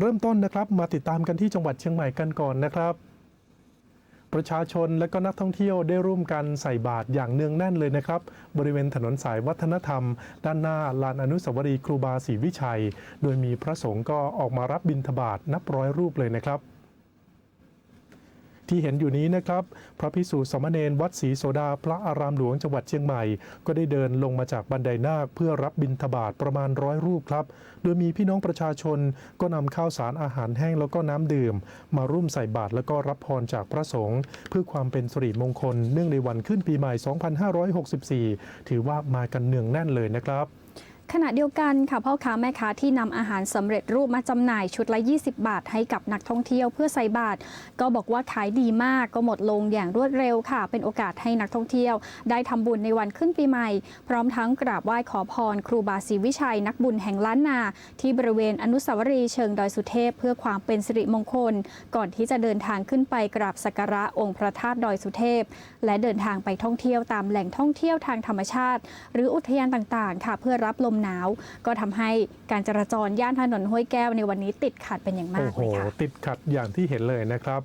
เริ่มต้นนะครับมาติดตามกันที่จังหวัดเชียงใหม่กันก่อนนะครับ ประชาชนและก็นักท่องเที่ยวได้ร่วมกันใส่บาตรอย่างเนืองแน่นเลยนะครับ บริเวณถนนสายวัฒนธรรม ด้านหน้าลานอนุสาวรีย์ครูบาศรีวิชัย โดยมีพระสงฆ์ก็ออกมารับบิณฑบาตนับร้อยรูปเลยนะครับ ที่เห็นอยู่นี้นะครับ พระพิสุสามเณรวัดศรีโสดาพระอารามหลวงจังหวัดเชียงใหม่ ก็ได้เดินลงมาจากบันไดนาคเพื่อรับบิณฑบาตประมาณร้อยรูปครับ โดยมีพี่น้องประชาชนก็นำข้าวสารอาหารแห้งแล้วก็น้ำดื่ม มาร่วมใส่บาตรแล้วก็รับพรจากพระสงฆ์เพื่อความเป็นสิริมงคล เนื่องในวันขึ้นปีใหม่ 2564 ถือว่ามากันเนืองแน่นเลยนะครับ ขณะเดียวกันค่ะพ่อค้าแม่ค้าที่นำอาหารสำเร็จรูปมาจำหน่ายชุดละ 20 บาทให้กับนักท่องเที่ยวเพื่อใส่บาตรก็บอกว่าขายดีมากก็หมดลงอย่างรวดเร็วค่ะ เป็นโอกาสให้นักท่องเที่ยว ได้ทำบุญในวันขึ้นปีใหม่ พร้อมทั้งกราบไหว้ขอพร ครูบาศรีวิชัย นักบุญแห่งล้านนา ที่บริเวณอนุสาวรีย์เชิงดอยสุเทพ เพื่อความเป็นสิริมงคล ก่อนที่จะเดินทางขึ้นไปกราบสักการะองค์พระธาตุดอยสุเทพ และเดินทางไปท่องเที่ยวตามแหล่งท่องเที่ยวทางธรรมชาติ หรืออุทยานต่างๆ ค่ะ เพื่อรับลมหนาว ก็ทำให้การจราจรย่านถนนห้วยแก้วในวันนี้ติดขัดเป็นอย่างมากเลยค่ะติดขัดอย่างที่เห็นเลยนะครับ